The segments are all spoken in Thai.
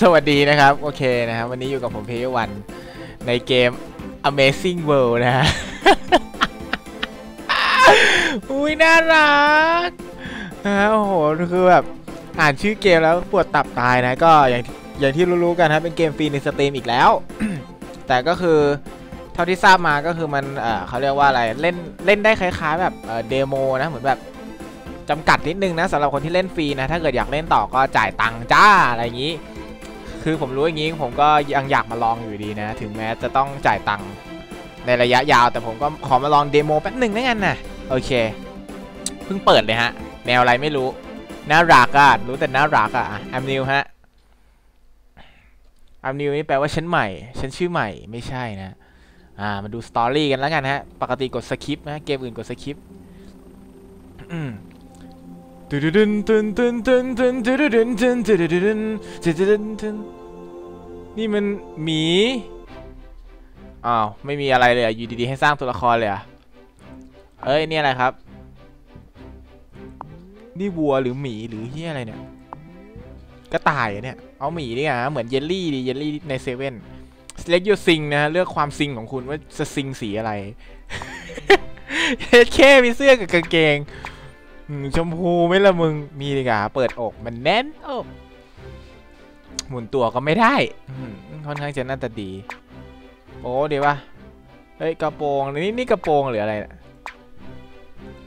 สวัสดีนะครับ โอเคนะครับ วันนี้อยู่กับผมเพย์วันในเกม Amazing World นะฮะอุ้ยน่ารักนะโอ้โหคือแบบอ่านชื่อเกมแล้วปวดตับตายนะก็อย่างอย่างที่รู้ๆกันครับเป็นเกมฟรีในสตรีมอีกแล้ว แต่ก็คือเท่าที่ทราบมาก็คือมันเเขาเรียกว่าอะไรเล่นเล่นได้คล้ายๆแบบเเดโมนะเหมือนแบบจำกัดนิดนึงนะสำหรับคนที่เล่นฟรีนะถ้าเกิดอยากเล่นต่อก็จ่ายตังค์จ้าอะไรอย่างนี้ คือผมรู้อย่างนี้ผมก็ยังอยากมาลองอยู่ดีนะ ถึงแม้จะต้องจ่ายตังค์ในระยะยาว แต่ผมก็ขอมาลองเดโมแป๊บหนึ่งแล้วกันนะโอเคเพิ่งเปิดเลยฮะ แนวอะไรไม่รู้ น่ารักอะรู้แต่น่ารักอะแอมนิวฮะแอมนิวนี่แปลว่าฉันใหม่ ฉันชื่อใหม่ไม่ใช่นะ อ่า มาดูสตอรี่กันแล้วกันฮะ ปกติกดสคริปนะเกมอื่นกดสคริปต์อืมตึนตึนตึนตึนตึนตึนตึนตึนตึนตึนตึนตึ นี่มันหมี อ้าว ไม่มีอะไรเลยอยู่ดีๆให้สร้างตัวละครเลยอะเอ้ย นี่อะไรครับ นี่วัวหรือหมีหรือเฮียอะไรเนี่ย กระต่ายอะเนี่ย เอาหมีนี่อะเหมือนเยลลี่ดิ เยลลี่ในเซเว่น select your sing นะฮะเลือกความซิงของคุณว่าจะซิงสีอะไรแค่มีเสื้อกับกางเกง ชมพูไม่ละมึง มีดีกว่าเปิดอกมันแน่นอก หมุนตัวก็ไม่ได้ค่อนข้างจะน่าจะดี โอ้เดี๋ยววะเฮ้ยกระโปรงนี่นี่กระโปรงหรืออะไรนะ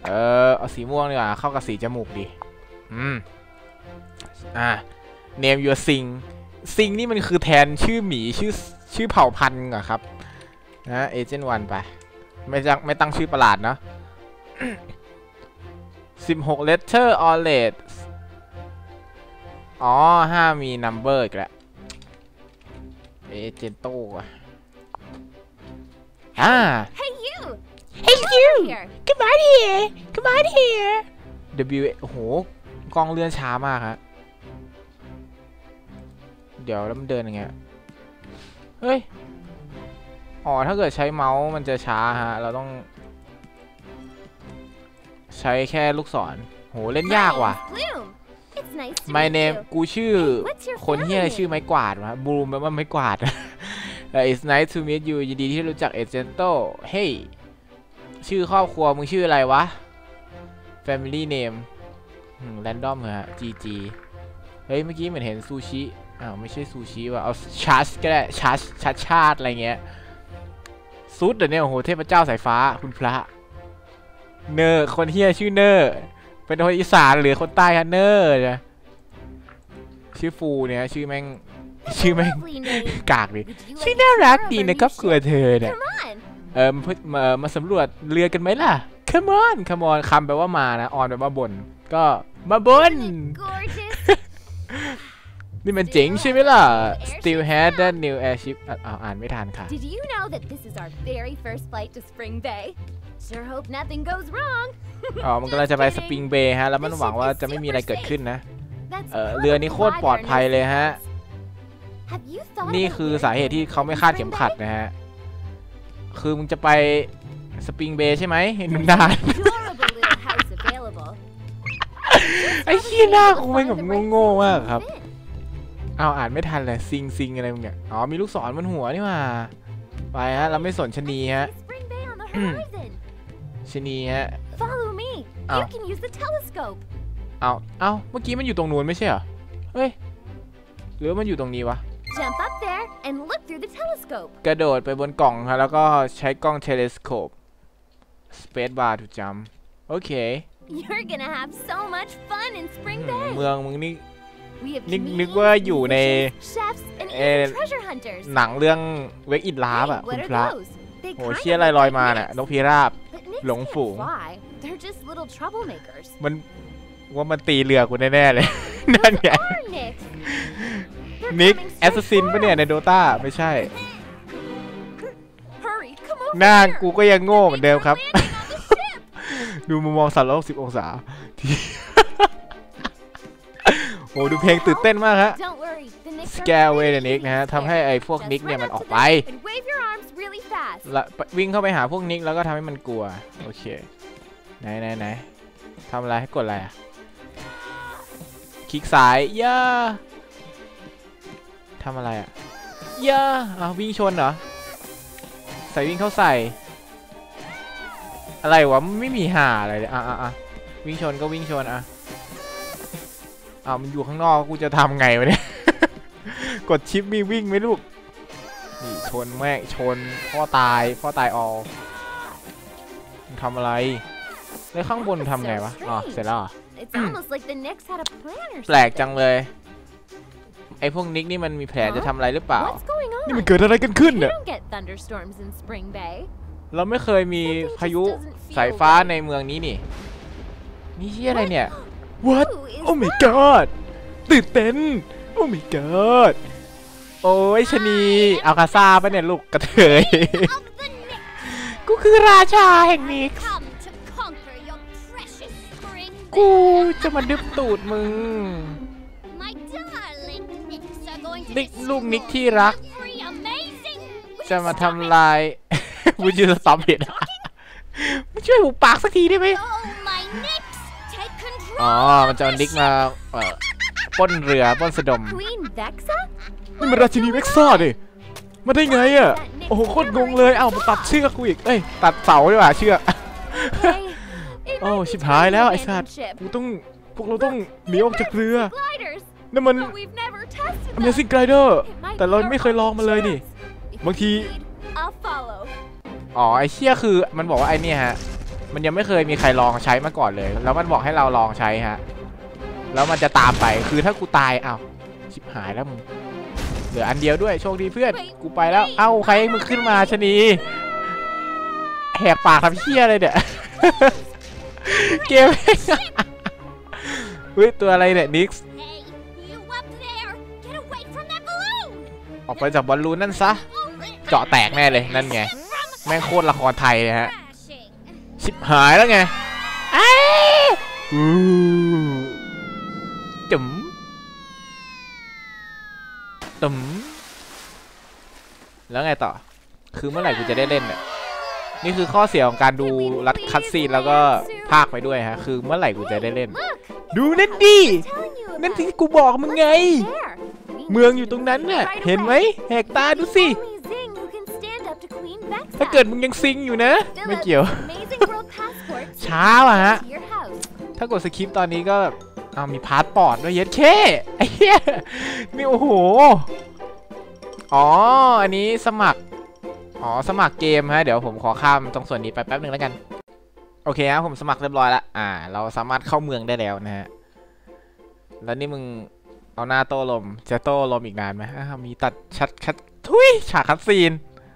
เออเอาสีม่วงดีกว่าเข้ากับสีจมูกดีอืมอ่า name your sing ซิงนี่มันคือแทนชื่อหมีชื่อชื่อเผ่าพันธุ์เหรอครับนะเอเจนต์วันไป ไม่ตั้งไม่ตั้งชื่อประหลาดเนาะ16 letter or late อ๋อห้ามี number อีกแล้วเอเจนโต้อะอ่า Hey you! Hey Come you! over Here. come on here come on here W โอ้โหกล้องเลื่อนช้ามากฮะเดี๋ยวแล้วมันเดินยังไงอะเฮ้ยอ๋อถ้าเกิดใช้เมาส์มันจะช้าฮะ เราต้อง ใช้แค่ลูกศรโหเล่นยากว่ะ My name's Bloom. It's nice to My meet name you. กูชื่อ What's your คนที่อะไร family ชื่อไม้กวาดวะบูมแปลว่าไม้กวาดเอ่อ It's nice to meet you ยินดีที่รู้จักเอเจนโตเฮ้ยชื่อครอบครัวมึงชื่ออะไรวะ Family name แรนดอมเหรอฮะ GG เฮ้ยเมื่อกี้เหมือนเห็นซูชิอ้าวไม่ใช่ซูชิว่ะเอาชัชก็ได้ชัชชัชชาติอะไรเงี้ยซุดเดี๋ยวนี้โอ้โหเทพเจ้าสายฟ้าคุณพระ เนอร์คนเฮียชื่อเนอร์เป็นคนอีสานหรือคนใต้ฮะเนอร์นะ ชื่อฟูเนี่ยชื่อแม่งชื่อแม่ง Lovely name. กากดิ Would you ชื่อ like น่า to รัก share ดี our นะ new ครับครัว ship? เธอเนี่ย Come on. เออมาพูดมามาสำรวจเรือกันไหมล่ะ come on come on คำแปลว่ามานะ on แปลว่าบน ก็มาบน Gorgeous. นี่มันเจ๋งใช่ไหมล่ะ still had that new airship อะอ้าวอ่านไม่ทันค่ะ Did you know that this is our very first flight to Spring Bay? Sure hope nothing goes wrong. อ๋อ มันก็เลยจะไปสปริงเบย์ฮะ แล้วมันหวังว่าจะไม่มีอะไรเกิดขึ้นนะ That's เออเรือนี้โคตรปลอดภัยเลยฮะ Have you thought นี่ about คือ where สาเหตุที่เขาไม่คาดเข็มขัดนะฮะ คือมึงจะไปสปริงเบย์ใช่ไหมเห็นมึงนาน adorable little house available. ไอ้เหี้ยหน้ากูเป็นแบบ Find the right โง่ๆมากครับ fit. เอาอ่านไม่ทันเลยซิงซิงอะไรมึงเนี่ย อ๋อมีลูกศรบนหัวนี่หว่าไปฮะ เราไม่สนชะนีฮะ See Spring Bay on the horizon. ชะนีฮะ Follow me. Oh. You can use the telescope. เอาเอาเมื่อกี้มันอยู่ตรงนู้นไม่ใช่เหรอ เฮ้ย หรือว่ามันอยู่ตรงนี้วะ Jump up there and look through the telescope. กระโดดไปบนกล่องฮะแล้วก็ใช้กล้องเทเลสโคป Space bar to jump โอเค You're gonna have so much fun in Spring อืม Bay. เมืองมึงนี่ We have นึก comedians, นึกว่าอยู่ใน musicians, chefs, and เอ่อ even treasure hunters. หนังเรื่องเวกอิดลา Hey, บอะคุ what ณ are พระ those? They โห kind เชี่ย of อะไร look ลอย like มาน่ะ nix, นกพิราบ but nix หลง can't ฝูง fly. They're just little troublemakers. มัน ว่ามันตีเรือกูแน่ๆเลย นั่นไง Are nix? They're นิก coming แอสซัสซิน straight ปะเนี่ย for ใน us. โดตาไม่ใช่ Hurry, come over หน้า here. กูก็ยังโง่เหมือนเดิมครับ Landing on the ship. ดูมุมมองสามร้อยหกสิบองศาที่โอ้ดูเพลงตื่นเต้นมากฮะ Don't worry, the Knicks are Scare away the pretty Nick นะฮะ easy ทำให้ไอ้พวก Just นิกเนี่ย run มัน up ออก to ไป them and wave your arms really fast. ละวิ่งเข้าไปหาพวกนิกแล้วก็ทำให้มันกลัว โอเค ไหนไหนไหนทำอะไรให้กดอะไรอะ คลิกซ้ายย่าทำอะไรอะเย่าอ้าววิ่งชนเหรอ ใส่วิ่งเข้าใส่ อะไรวะไม่มีหาอะไรเลยอะอะอะวิ่งชนก็วิ่งชนอะอ้าวมันอยู่ข้างนอกกูจะทำไงวะเนี่ย กดชิปมีวิ่งไหมลูก นี่ชนแม่งชนพ่อตายพ่อตายออมึงทำอะไร แล้วข้างบนทำไงวะ อ๋อ เสร็จแล้วเหรอ It's almost like the Knicks had a plan or แปลกจัง something. เลย ไอพวกนิกนี่มันมีแผนจะทำอะไรหรือเปล่า What's going นี่ on? มันเกิดอะไรกันขึ้น We เนี่ย don't get thunderstorms in Spring Bay. เราไม่เคยมีพายุสายฟ้าในเมืองนี้นี่ นี่ที่อะไรเนี่ย What Who is โอ้ my god ตื่นเต้น โอ้ my god โอ้ยชะนีเอาคาซาปะเนี่ยลูกกระเทย of the Knicks กูคือราชาแห่งนิก come กูจะมาดึบตูดมึงนิกลูกนิกที่รัก จะมาทำลายกูจะสตอปเห็นมึงช่วยหูปากสักทีได้ไหมอ๋อ มันจะเอานิกมาเอ่อปล้นเรือป้นสะดม นี่มันราชินีเว็กซ่าดิมาได้ไงอะ โอ้โหโคตรงงเลย เอ้ามาตัดเชือกกูอีก เอ้ย ตัดเสาดีกว่าเชือก โอ้ might ชิบ be หาย time แล้ว to ไอ้สัต abandon ว์ ship. กูต้องพวกเราต้องหนีออกจากเรือ Gliders, นั่นมัน but we've never tested them. Amazing Glider It might แต่ be เรา our ไม่เคยลองมาเลยนี่ only chance. If บางที you need, I'll follow. อ๋อไอ้เชี่ยคือมันบอกว่าไอ้เนี่ยฮะ มันยังไม่เคยมีใครลองใช้มาก่อนเลย แล้วมันบอกให้เราลองใช้ฮะ แล้วมันจะตามไป คือถ้ากูตายอ้าวชิบหายแล้วมึง เหลืออันเดียวด้วยโชคดีเพื่อน กูไปแล้ว เอ้าใครให้มึงขึ้นมาชะนี แหกปากทำเชี่ยเลยเนี่ย เกมเฮ้ยตัวอะไรเนี่ยนิกส์ Hey, you up there! Get away from that balloon! ออกไปจากบอลลูนนั่นซะ เจาะแตกแน่เลยนั่นไง แม่งโคตรละครไทยเลยฮะ Crashing. ชิบหายแล้วไงอ้าอู้จุ๋มตุ๋มแล้วไงต่อ คือเมื่อไหร่กูจะได้เล่นเนี่ย นี่คือข้อเสียของการดูรัดคัดซีนแล้วก็ ภาคไปด้วยฮะ คือเมื่อไหร่กูจะได้เล่น Look, ดูนั่นดิ telling you นั่น about ที่ it. กูบอกมึงไง There. We เมือง need อยู่ to ตรงนั้น leave น่ะ right เห็นไหม away. แหกตาดูสิ Only Zing who can stand up to Queen Vexa. ถ้าเกิดมึงยังซิงอยู่นะ ไม่เกี่ยว Amazing world passport. ช้าว่ะฮะ to your house. ถ้ากดสคริปต์ตอนนี้ก็แบบอ้าวมีพาสปอร์ตด้วยเย็ดแค่ไอ้เหี้ยนี่โอ้โห อ๋อ อันนี้สมัคร อ๋อ สมัครเกมฮะ เดี๋ยวผมขอข้ามตรงส่วนนี้ไปแป๊บหนึ่งแล้วกัน โอเคครับผมสมัครเรียบร้อยแล้วอ่า เราสามารถเข้าเมืองได้แล้วนะฮะ แล้วนี่มึงเอาหน้าโต้ลม จะโต้ลมอีกนานไหมอ้าวมีตัดชัดคัดทุยฉากคัดซีน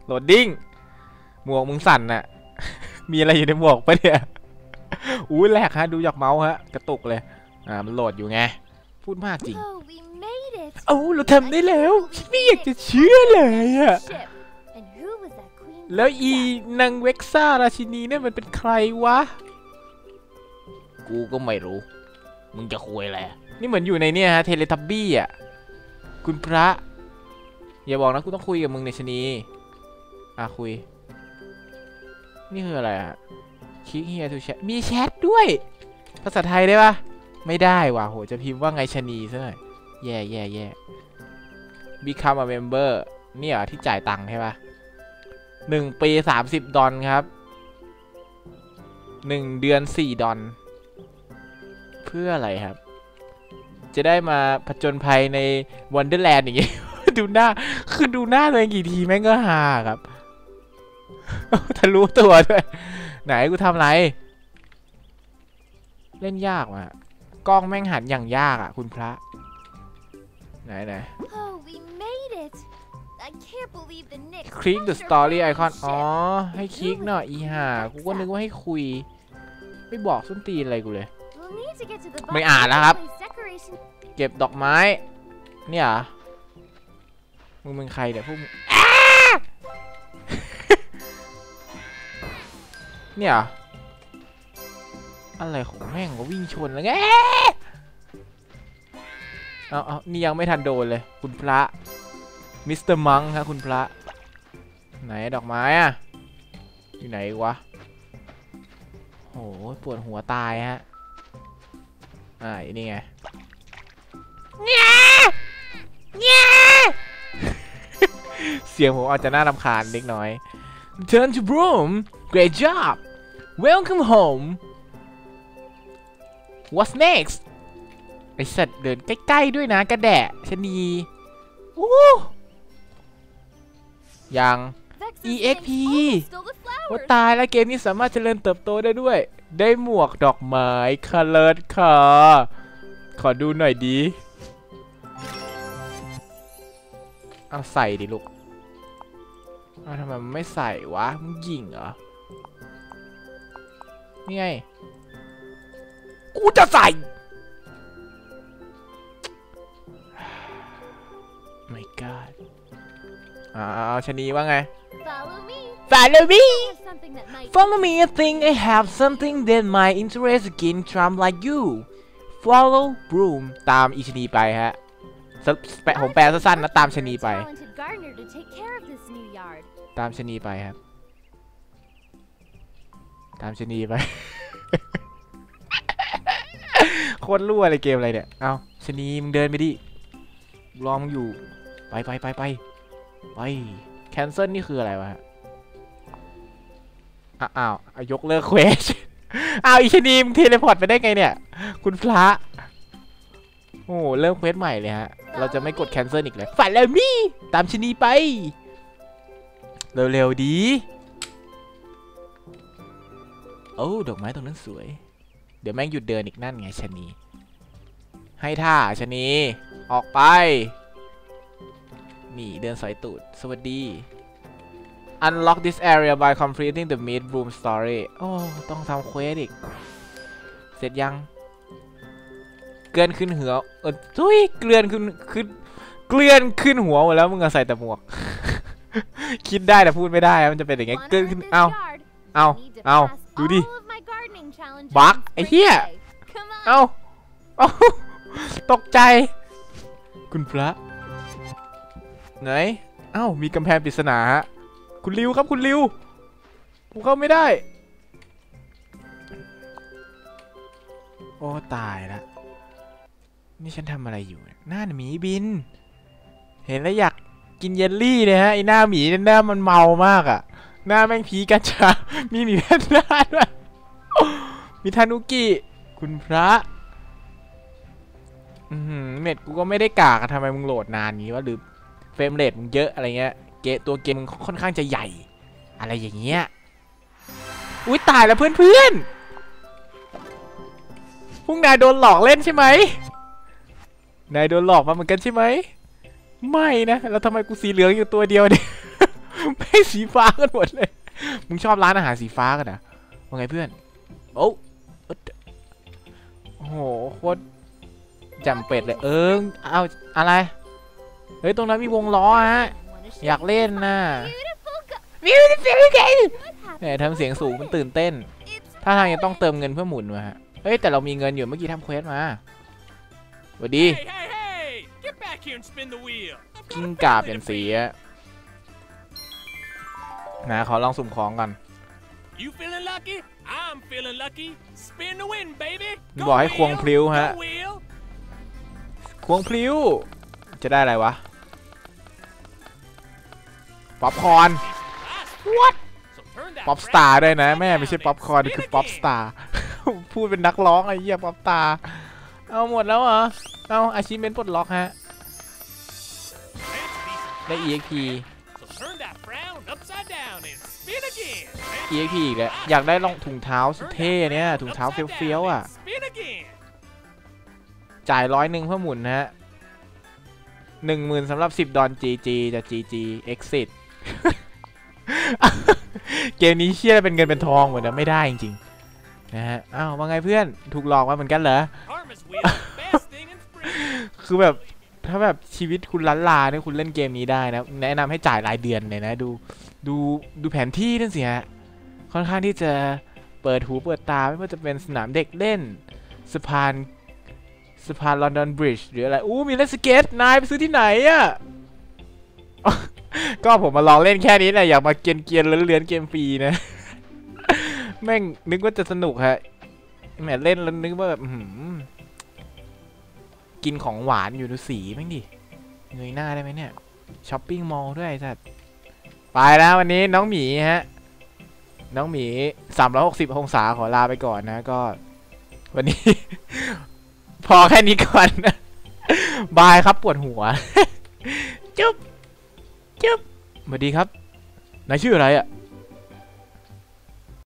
โหลดดิ้ง หมวกมึงสั่นน่ะ มีอะไรอยู่ในหมวกปะเนี่ยอุ้ยแหลกฮะ ดูจากเมาส์ฮะ กระตุกเลย อ่า มันโหลดอยู่ไง พูดมากจริง Oh, we made it. เอ้าเราทำได้แล้ว ฉันไม่อยากจะเชื่อเลยอะ แล้วอี Vexa? นางเว็กซ่าราชินีเนี่ยมันเป็นใครวะ กูก็ไม่รู้ มึงจะคุยอะไรอะนี่เหมือนอยู่ในเนี่ยฮะเทเลทับบี้อะ คุณพระ อย่าบอกนะกูต้องคุยกับมึงในชะนีอะคุย นี่คืออะไรอะคลิกเฮียทูแชทมีแชทด้วย ภาษาไทยได้ปะไม่ได้ว่ะโหจะพิมพ์ว่าไงชะนีซะหน่อยแย่แย่แย่ become a member เนี่ยเหรอที่จ่ายตังค์ใช่ปะ หนึ่งปีสามสิบดอลครับหนึ่งเดือนสี่ดอลเพื่ออะไรครับ จะได้มาผจญภัยในวันเดอร์แลนด์อย่างงี้ดูหน้า คือดูหน้าตัวเองกี่ทีแม่งก็ฮาครับทะลุตัวด้วย ไหนกูทำไร เล่นยากว่ะกล้องแม่งหันอย่างยากอะ คุณพระ ไหนไหน คลิก the crashed our story pirate icon อ๋อ ship. ให้คลิกหน่อยอีห่ากูก็นึกว่าให้คุย ไม่บอกส้นตีนอะไรกูเลย We'll need to get to the ไม่ bottom อ่าน of แล้ว the ครับ place decoration เก็บดอกไม้ เนี่ยเหรอมึงเป็นใครเดี๋ยวพวกมึงอ้าเนี่ยเหรออะไรของแม่งก็วิ่งชนแล้วไงเอาเอานี่ยังไม่ทันโดนเลย คุณพระ มิสเตอร์มังครับคุณพระ ไหนดอกไม้อะอยู่ไหนวะโหปวดหัวตายฮะ อ่านี่ไงเนี่ยเนี่ยเสียงผมอาจจะน่ารำคาญเล็กน้อย Turn to broom Great job Welcome home What's next ไอสัตว์เดินใกล้ ๆ ด้วยนะกระแดะชนี โอ้ ยัง Vex's EXP. thing almost stole the ว่า flowers. ตายแล้วเกมนี้สามารถเจริญเติบโตได้ด้วย ได้หมวกดอกไม้คาเลิร์ดค่ะ ขอดูหน่อยดีเอาใส่ดิลูกเอาทำไมมันไม่ใส่วะมึงยิงเหรอ นี่ไง กูจะใส่ my god อ่าเอาชะนีว่าไง Follow me. Follow me I have something that might. Follow me I think I have something that might interest a skin charm like you Follow broom ตามอีชนีไปฮะสแปะผมแปลสั้นๆนะตามชนีไป Talented gardener to take care of this new yard. ตามชนีไปครับ ตามชนีไป โคตรรั่วเลยเกมอะไรเนี่ย เอาชนีมึงเดินไปดิรอมึงอยู่ ไปไปไปไป ไปแคนเซิลนี่คืออะไรวะฮะอะอ้าวอะยกเลิกเควสอ้าวอีชนีมึงเทเลพอร์ตไปได้ไงเนี่ย คุณพระโอ้โหเริ่มเควสใหม่เลยฮะ เราจะไม่กดแคนเซิลอีกเลยฝันแล้วมี่ตามชนีไป เร็วๆดีโอ้ดอกไม้ตรงนั้นสวย เดี๋ยวแม่งหยุดเดินอีกนั่นไงชะนี ให้ท่าชะนี ออกไป นี่เดินสอยตูด สวัสดี Unlock this area by completing the meat room story โอ้ ต้องทำเควสอีก เสร็จยัง เกลือนขึ้นหัวเออทุยเกลือนขึ้นขึ้น เกลือนขึ้นหัวหมดแล้วมึงอะใส่แต่หมวก คิดได้แต่พูดไม่ได้อะมันจะเป็นอย่างเงี้ย Wanna เกลือน earn ขึ้น this เอ้า yard? เอ้า Need to เอ้า pass ดูดิ all of my gardening challenges Bak, on ไอ้ spring เหี้ย day. Come on. เอ้าเอ้าตกใจ คุณพระ ไหนเอ้ามีกำแพงปริศนาฮะคุณริวครับคุณริวผมเข้าไม่ได้ โอ้ ตายละนี่ฉันทำอะไรอยู่หน้าหมีบิน เห็นแล้วอยากกินเยลลี่เลยฮะไอหน้าหมีเนี่ยหน้ามันเมามากอะหน้าแม่งผีกัญชามีหมีแพนด้าด้วยมีทานุกิคุณพระอือหือเน็ตกูก็ไม่ได้กากะทำไมมึงโหลดนานงี้วะหรือ เฟรมเรทมึงเยอะอะไรเงี้ยเกมตัวเกมมึงค่อนข้างจะใหญ่ อะไรอย่างเงี้ยอุ้ยตายแล้วเพื่อนๆพวกนายโดนหลอกเล่นใช่ไหมนายโดนหลอกมาเหมือนกันใช่ไหมไม่นะแล้วทำไมกูสีเหลืองอยู่ตัวเดียวเนี่ยไม่สีฟ้ากันหมดเลย มึงชอบร้านอาหารสีฟ้ากันนะว่าไงเพื่อน โอ้โหโคตรจำเป็ดเลย เออเอาอะไร เฮ้ย ตรงนั้นมีวงล้อฮะ Wanna show อยากเล่นนะ Beautiful go- วิวเสียงเก่ง What แหมทำเสียงสูงมันตื่นเต้น It's ถ้าทางจะต้องเติมเงินเพื่อหมุนมาฮะ เฮ้ย แต่เรามีเงินอยู่เมื่อกี้ทำเควสมาสวัสดี Hey, hey, hey! Get back here and spin the wheel. กิ้งกาเปลี่ยนสีอะนะขอลองสุ่มของกัน You feeling lucky? I'm feeling lucky. Spin the win, baby. บอกให้ควงพลิ้วฮะ Go wheel. ควงพลิ้ว จะได้อะไรวะ ป๊อปคอน What? ป๊อปสตาร์ด้วยนะ แม่ไม่ใช่ป๊อปคอนคือป๊อปสตาร์ พูดเป็นนักร้องไอ้เหี้ยป๊อปสตาร์ เอาหมดแล้วเหรอ เอาอาชีพเมนปลดล็อกฮะ ได้ EXP exp อีกแล้วอยากได้รองถุงเท้าสุดเท่เนี่ยถุงเท้าเฟี้ยวๆอะ จ่ายร้อยหนึ่งเพื่อหมุนนะฮะ หนึ่งหมื่นสำหรับสิบดอน GG จะ GG exit เกมนี้เชี่ยเป็นเงินเป็นทองหมดนะไม่ได้จริงๆนะฮะอ้าวว่าไงเพื่อนถูกหลอกมาเหมือนกันเหรอ คือแบบถ้าแบบชีวิตคุณล้านลาเนี่ยคุณเล่นเกมนี้ได้นะ แนะนำให้จ่ายรายเดือนเลยนะดูดูดูแผนที่นั่นสิฮะค่อนข้างที่จะเปิดหูเปิดตาไม่ว่าจะเป็นสนามเด็กเล่นสะพาน สะพานลอนดอนบริดจ์หรืออะไร อู้มีเล่นสเก็ต นายไปซื้อที่ไหนอะก็ผมมาลองเล่นแค่นี้แหละอยากมาเกียนเกียนๆเลื้อนๆเกมฟรีนะ แม่งนึกว่าจะสนุกฮะ แหมเล่นแล้วนึกว่าแบบกินของหวานอยู่ดูสีแม่งดิ เงยหน้าได้ไหมเนี่ยช้อปปิ้งมอลล์ด้วยสัตว์ไปแล้ววันนี้น้องหมีฮะ น้องหมี 360 องศาขอลาไปก่อนนะก็ วันนี้ พอแค่นี้ก่อน บายครับปวดหัว จุ๊บ จุ๊บสวัสดีครับ นายชื่ออะไรอะ